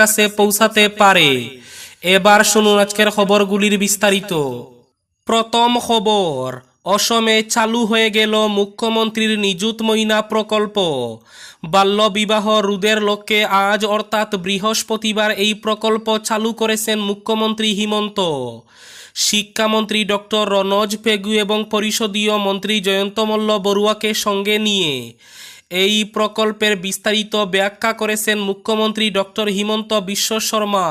কাছে পৌঁছাতে পারে। এবার শুনুন আজকের খবরগুলির বিস্তারিত। প্রথম খবর, অসমে চালু হয়ে গেল মুখ্যমন্ত্রীর নিযুত মইনা প্রকল্প। বাল্যবিবাহ রোধের লক্ষ্যে আজ অর্থাৎ বৃহস্পতিবার এই প্রকল্প চালু করেছেন মুখ্যমন্ত্রী হিমন্ত। শিক্ষামন্ত্রী ডক্টর রনজ পেগু এবং পরিষদীয় মন্ত্রী জয়ন্ত মল্ল বড়ুয়াকে সঙ্গে নিয়ে এই প্রকল্পের বিস্তারিত ব্যাখ্যা করেছেন মুখ্যমন্ত্রী ডক্টর হিমন্ত বিশ্ব শর্মা।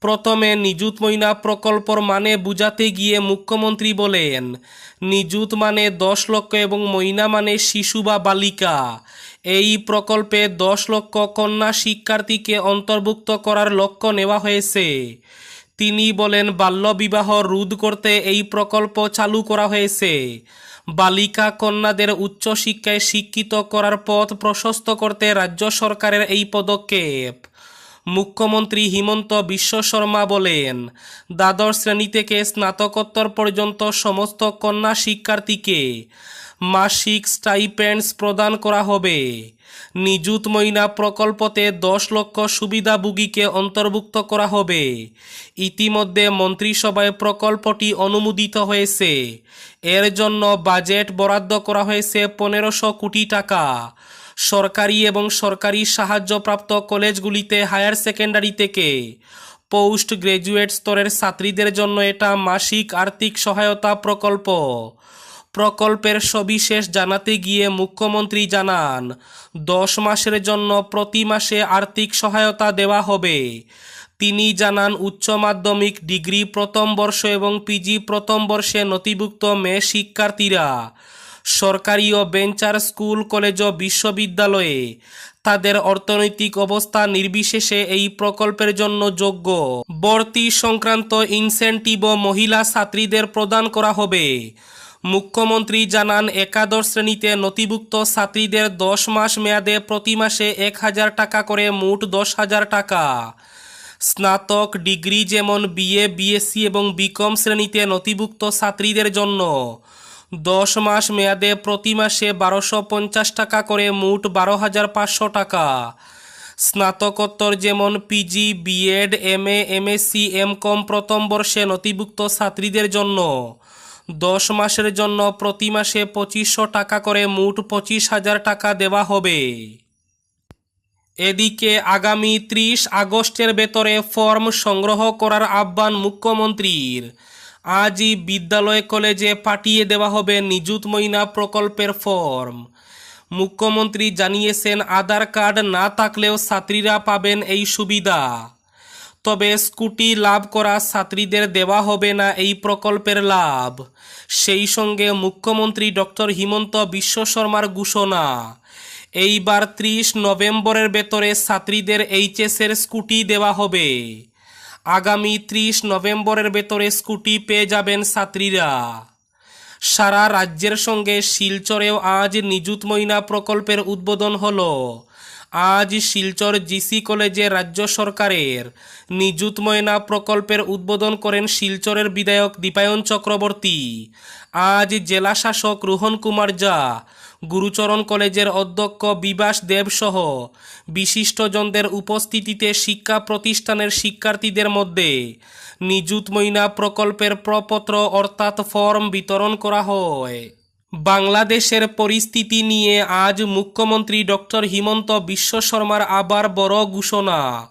প্রথমে নিযুত মইনা প্রকল্পর মানে বুঝাতে গিয়ে মুখ্যমন্ত্রী বলেন, নিযুত মানে দশ লক্ষ এবং মইনা মানে শিশু বা বালিকা। এই প্রকল্পে দশ লক্ষ কন্যা শিক্ষার্থীকে অন্তর্ভুক্ত করার লক্ষ্য নেওয়া হয়েছে। তিনি বলেন, বাল্যবিবাহ রোধ করতে এই প্রকল্প চালু করা হয়েছে। বালিকা কন্যাদের উচ্চশিক্ষায় শিক্ষিত করার পথ প্রশস্ত করতে রাজ্য সরকারের এই পদক্ষেপ। মুখ্যমন্ত্রী হিমন্ত বিশ্ব শর্মা বলেন, দ্বাদশ শ্রেণি থেকে স্নাতকোত্তর পর্যন্ত সমস্ত কন্যা শিক্ষার্থীকে মাসিক স্টাইপেন্ডস প্রদান করা হবে। নিযুত মইনা প্রকল্পতে দশ লক্ষ সুবিধাভোগীকে অন্তর্ভুক্ত করা হবে। ইতিমধ্যে মন্ত্রিসভায় প্রকল্পটি অনুমোদিত হয়েছে। এর জন্য বাজেট বরাদ্দ করা হয়েছে পনেরোশো কোটি টাকা। সরকারি এবং সরকারি সাহায্যপ্রাপ্ত কলেজগুলিতে হায়ার সেকেন্ডারি থেকে পোস্ট গ্রাজুয়েট স্তরের ছাত্রীদের জন্য এটা মাসিক আর্থিক সহায়তা প্রকল্প। প্রকল্পের সবিশেষ জানাতে গিয়ে মুখ্যমন্ত্রী জানান, দশ মাসের জন্য প্রতি মাসে আর্থিক সহায়তা দেওয়া হবে। তিনি জানান, উচ্চ মাধ্যমিক ডিগ্রি প্রথম বর্ষ এবং পিজি প্রথম বর্ষে নথিভুক্ত মেয়ে শিক্ষার্থীরা সরকারি ও বেঞ্চার স্কুল, কলেজ ও বিশ্ববিদ্যালয়ে তাদের অর্থনৈতিক অবস্থা নির্বিশেষে এই প্রকল্পের জন্য যোগ্য। ভর্তি সংক্রান্ত ইনসেন্টিভও মহিলা ছাত্রীদের প্রদান করা হবে। মুখ্যমন্ত্রী জানান, একাদশ শ্রেণীতে নথিভুক্ত ছাত্রীদের দশ মাস মেয়াদে প্রতি মাসে এক হাজার টাকা করে মোট দশ হাজার টাকা। স্নাতক ডিগ্রি যেমন বিএ, বিএসসি এবং বিকম শ্রেণীতে নথিভুক্ত ছাত্রীদের জন্য দশ মাস মেয়াদে প্রতি মাসে বারোশো পঞ্চাশ টাকা করে মোট বারো হাজার পাঁচশো টাকা। স্নাতকোত্তর যেমন PG, BEd M A M MSc M com প্রথম বর্ষে নথিভুক্ত ছাত্রীদের জন্য দশ মাসের জন্য প্রতি মাসে পঁচিশশো টাকা করে মোট পঁচিশ হাজার টাকা দেওয়া হবে। এদিকে আগামী ত্রিশ আগস্টের ভেতরে ফর্ম সংগ্রহ করার আহ্বান মুখ্যমন্ত্রীর। আজই বিদ্যালয় কলেজে পাঠিয়ে দেওয়া হবে নিযুত মইনা প্রকল্পের ফর্ম। মুখ্যমন্ত্রী জানিয়েছেন, আধার কার্ড না থাকলেও ছাত্রীরা পাবেন এই সুবিধা। তবে স্কুটি লাভ করা ছাত্রীদের দেওয়া হবে না এই প্রকল্পের লাভ। সেই সঙ্গে মুখ্যমন্ত্রী ডক্টর হিমন্ত বিশ্ব শর্মার ঘোষণা। এইবার ত্রিশ নভেম্বরের ভেতরে ছাত্রীদের এইচএসের স্কুটি দেওয়া হবে। আগামী ত্রিশ নভেম্বরের ভেতরে স্কুটি পেয়ে যাবেন ছাত্রীরা। সারা রাজ্যের সঙ্গে শিলচরেও আজ নিযুত মইনা প্রকল্পের উদ্বোধন হলো। আজ শিলচর জিসি কলেজে রাজ্য সরকারের নিযুত ময়না প্রকল্পের উদ্বোধন করেন শিলচরের বিধায়ক দীপায়ন চক্রবর্তী। আজ জেলা শাসক রোহন কুমার জা গুরুচরণ কলেজের অধ্যক্ষ বিবাস দেবসহ বিশিষ্টজনদের উপস্থিতিতে শিক্ষা প্রতিষ্ঠানের শিক্ষার্থীদের মধ্যে নিযুত ময়না প্রকল্পের প্রপত্র অর্থাৎ ফর্ম বিতরণ করা হয়। বাংলাদেশের পরিস্থিতি নিয়ে আজ মুখ্যমন্ত্রী ডক্টর হিমন্ত বিশ্ব শর্মার আবার বড় ঘোষণা।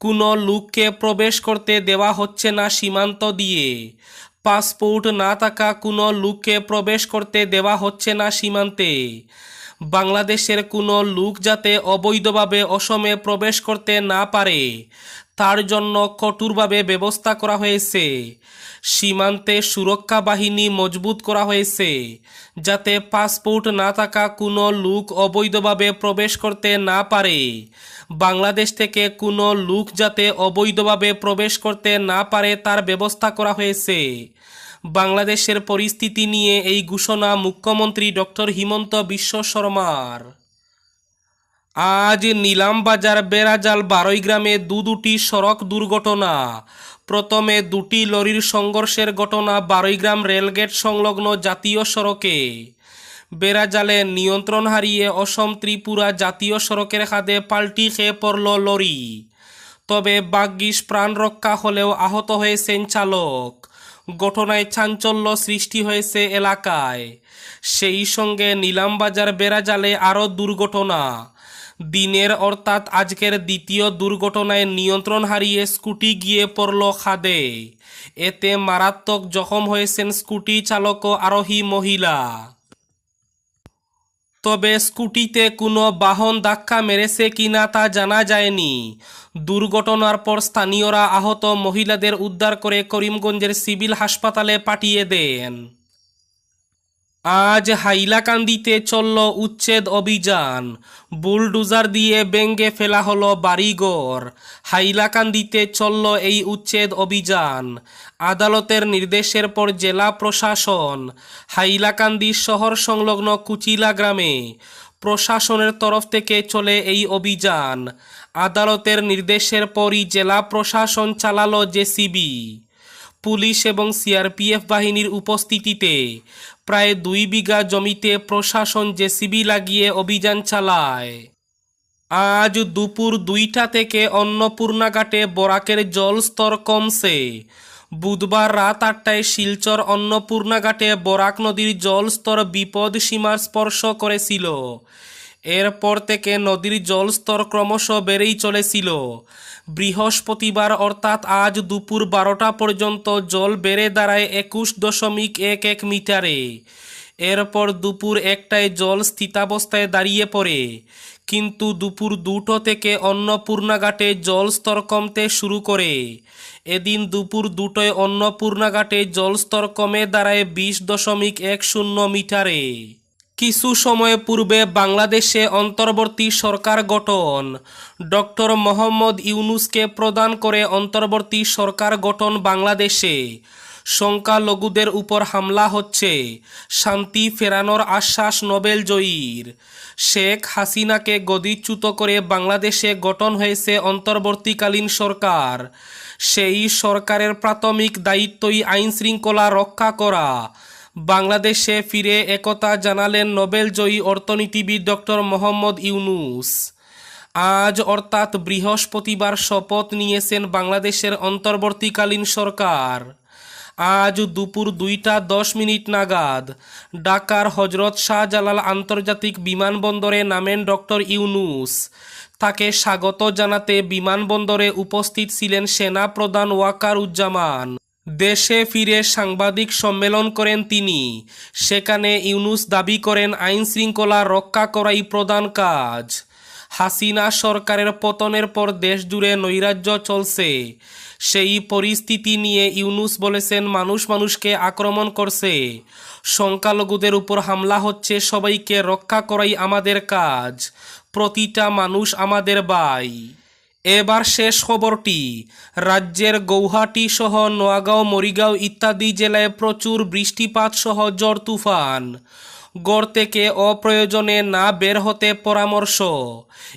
কোনো লোককে প্রবেশ করতে দেওয়া হচ্ছে না সীমান্ত দিয়ে। পাসপোর্ট না থাকা কোনো লোককে প্রবেশ করতে দেওয়া হচ্ছে না সীমান্তে। বাংলাদেশের কোনো লোক যাতে অবৈধভাবে অসমে প্রবেশ করতে না পারে তার জন্য কঠোরভাবে ব্যবস্থা করা হয়েছে। সীমান্তে সুরক্ষা বাহিনী মজবুত করা হয়েছে, যাতে পাসপোর্ট না থাকা কোনো লোক অবৈধভাবে প্রবেশ করতে না পারে। বাংলাদেশ থেকে কোনো লোক যাতে অবৈধভাবে প্রবেশ করতে না পারে তার ব্যবস্থা করা হয়েছে। বাংলাদেশের পরিস্থিতি নিয়ে এই ঘোষণা মুখ্যমন্ত্রী ডক্টর হিমন্ত বিশ্ব শর্মার। আজ নিলামবাজার বেড়াজাল বারোই গ্রামে দু দুটি সড়ক দুর্ঘটনা। প্রথমে দুটি লরির সংঘর্ষের ঘটনা বারৈগ্রাম রেলগেট সংলগ্ন জাতীয় সড়কে। বেড়াজালে নিয়ন্ত্রণ হারিয়ে অসম ত্রিপুরা জাতীয় সড়কের খাদে পাল্টি খেয়ে পড়ল লরি। তবে বাগ্যিস প্রাণ রক্ষা হলেও আহত হয়েছেন চালক। ঘটনায় চাঞ্চল্য সৃষ্টি হয়েছে এলাকায়। সেই সঙ্গে নিলামবাজার বেড়াজালে আরও দুর্ঘটনা। দিনের অর্থাৎ আজকের দ্বিতীয় দুর্ঘটনায় নিয়ন্ত্রণ হারিয়ে স্কুটি গিয়ে পড়ল খাদে। এতে মারাত্মক জখম হয়েছেন স্কুটি চালক আরোহী মহিলা। তবে স্কুটিতে কোনো বাহন ধাক্কা মেরেছে কিনা তা জানা যায়নি। দুর্ঘটনার পর স্থানীয়রা আহত মহিলাদের উদ্ধার করে করিমগঞ্জের সিভিল হাসপাতালে পাঠিয়ে দেন। আজ হাইলাকান্দিতে চলল উচ্ছেদ অভিযান। বুলডুজার দিয়ে বেঙ্গে ফেলা হলো বাড়িঘর। হাইলাকান্দিতে চলল এই উচ্ছেদ অভিযান। আদালতের নির্দেশের পর জেলা প্রশাসন, হাইলাকান্দি শহর সংলগ্ন কুচিলা গ্রামে প্রশাসনের তরফ থেকে চলে এই অভিযান। আদালতের নির্দেশের পরই জেলা প্রশাসন চালালো জেসিবি। পুলিশ এবং সিআরপিএফ বাহিনীর উপস্থিতিতে প্রায় দুই বিঘা জমিতে প্রশাসন জেসিবি লাগিয়ে অভিযান চালায়। আজ দুপুর দুইটা থেকে অন্নপূর্ণাঘাটে বরাকের জলস্তর কমছে। বুধবার রাত আটটায় শিলচর অন্নপূর্ণাঘাটে বরাক নদীর জলস্তর বিপদ সীমার স্পর্শ করেছিল। এরপর থেকে নদীর জলস্তর ক্রমশ বেড়েই চলেছিল। বৃহস্পতিবার অর্থাৎ আজ দুপুর বারোটা পর্যন্ত জল বেড়ে দাঁড়ায় একুশ দশমিক এক এক মিটারে। এরপর দুপুর একটায় জল স্থিতাবস্থায় দাঁড়িয়ে পড়ে। কিন্তু দুপুর দুটো থেকে অন্নপূর্ণাঘাটে জলস্তর কমতে শুরু করে। এদিন দুপুর দুটোয় অন্নপূর্ণাঘাটে জলস্তর কমে দাঁড়ায় বিশ দশমিক এক শূন্য মিটারে। কিছু সময় পূর্বে বাংলাদেশে অন্তর্বর্তী সরকার গঠন। ডক্টর মোহাম্মদ ইউনুসকে প্রদান করে অন্তর্বর্তী সরকার গঠন বাংলাদেশে। সংখ্যালঘুদের উপর হামলা হচ্ছে। শান্তি ফেরানোর আশ্বাস নোবেল জয়ীর। শেখ হাসিনাকে গদিচ্যুত করে বাংলাদেশে গঠন হয়েছে অন্তর্বর্তীকালীন সরকার। সেই সরকারের প্রাথমিক দায়িত্বই আইন শৃঙ্খলা রক্ষা করা। বাংলাদেশে ফিরে একতা জানালেন নোবেলজয়ী অর্থনীতিবিদ ডক্টর মোহাম্মদ ইউনুস। আজ অর্থাৎ বৃহস্পতিবার শপথ নিয়েছেন বাংলাদেশের অন্তর্বর্তীকালীন সরকার। আজ দুপুর দুইটা দশ মিনিট নাগাদ ঢাকার হজরত শাহজালাল আন্তর্জাতিক বিমানবন্দরে নামেন ডক্টর ইউনুস। তাকে স্বাগত জানাতে বিমানবন্দরে উপস্থিত ছিলেন সেনা প্রধান ওয়াকার উজ্জামান দেশে ফিরে সাংবাদিক সম্মেলন করেন তিনি। সেখানে ইউনুস দাবি করেন, আইন শৃঙ্খলা রক্ষা করাই প্রধান কাজ। হাসিনা সরকারের পতনের পর দেশ জুড়ে নৈরাজ্য চলছে। সেই পরিস্থিতি নিয়ে ইউনুস বলেছেন, মানুষ মানুষকে আক্রমণ করছে। সংখ্যালঘুদের উপর হামলা হচ্ছে, সবাইকে রক্ষা করাই আমাদের কাজ। প্রতিটা মানুষ আমাদের বাই এবার শেষ খবরটি। রাজ্যের গৌহাটি সহ নোয়াগাঁও, মরিগাঁও ইত্যাদি জেলায় প্রচুর বৃষ্টিপাত সহ ঝড় তুফান। গড় থেকে অপ্রয়োজনে না বের হতে পরামর্শ।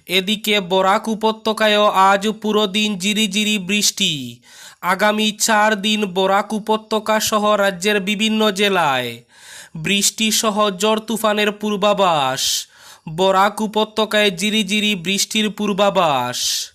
এদিকে বরাক উপত্যকায়ও আজ পুরো দিন জিরিজিরি বৃষ্টি। আগামী চার দিন বরাক উপত্যকা সহ রাজ্যের বিভিন্ন জেলায় বৃষ্টি সহ ঝড় তুফানের পূর্বাভাস। বরাক উপত্যকায় জিরিজিরি বৃষ্টির পূর্বাভাস।